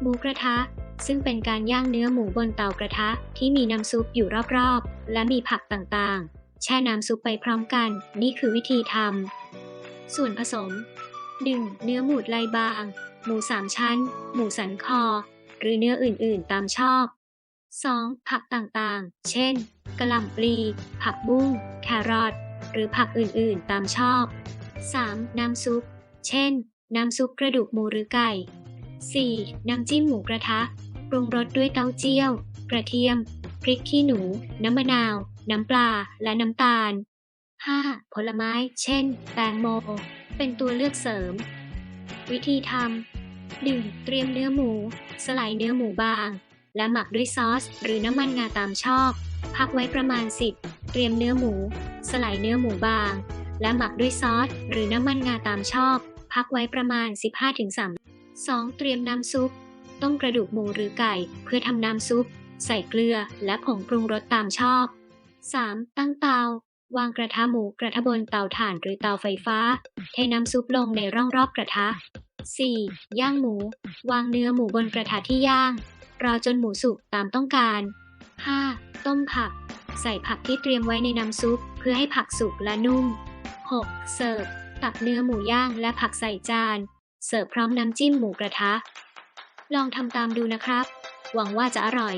หมูกระทะ ซึ่งเป็นการย่างเนื้อหมูบนเตากระทะที่มีน้ำซุปอยู่รอบๆ และมีผักต่างๆ แช่น้ำซุปไปพร้อมกัน นี่คือวิธีทำ ส่วนผสม 1. เนื้อหมูดลายบาง หมูสามชั้น หมูสันคอ หรือเนื้ออื่นๆตามชอบ 2. ผักต่างๆ เช่น กระหล่ำปลี ผักบุ้ง แครอท หรือผักอื่นๆ ตามชอบ 3. น้ำซุป เช่น น้ำซุปกระดูกหมูหรือไก่ 4. น้ำจิ้มหมูกระทะ ปรุงรสด้วยเต้าเจี้ยว กระเทียม พริกขี้หนู น้ำมะนาว น้ำปลา และน้ำตาล 5. ผลไม้ เช่น แตงโม เป็นตัวเลือกเสริม วิธีทำ 1. เตรียมเนื้อหมูสไลด์เนื้อหมูบาง และหมักด้วยซอส หรือน้ำมันงาตามชอบ พักไว้ประมาณ 10 เตรียมเนื้อหมูสไลด์เนื้อหมูบาง และหมักด้วยซอส หรือน้ำมันงาตามชอบ พักไว้ประมาณ 15-3 2. เตรียมน้ำซุป ต้มกระดูกหมูหรือไก่ เพื่อทำน้ำซุป ใส่เกลือและผงปรุงรสตามชอบ 3. ตั้งเตา วางกระทะหมูกระทะบนเตาถ่านหรือเตาไฟฟ้า เทน้ำซุปลงในร่องรอบกระทะ 4. ย่างหมู วางเนื้อหมูบนกระทะที่ย่าง รอจนหมูสุกตามต้องการ 5. ต้มผัก ใส่ผักที่เตรียมไว้ในน้ำซุป เพื่อให้ผักสุกและนุ่ม 6. เสิร์ฟ ตักเนื้อหมูย่างและผักใส่จาน เสิร์ฟพร้อมน้ำจิ้มหมูกระทะ ลองทำตามดูนะครับ หวังว่าจะอร่อย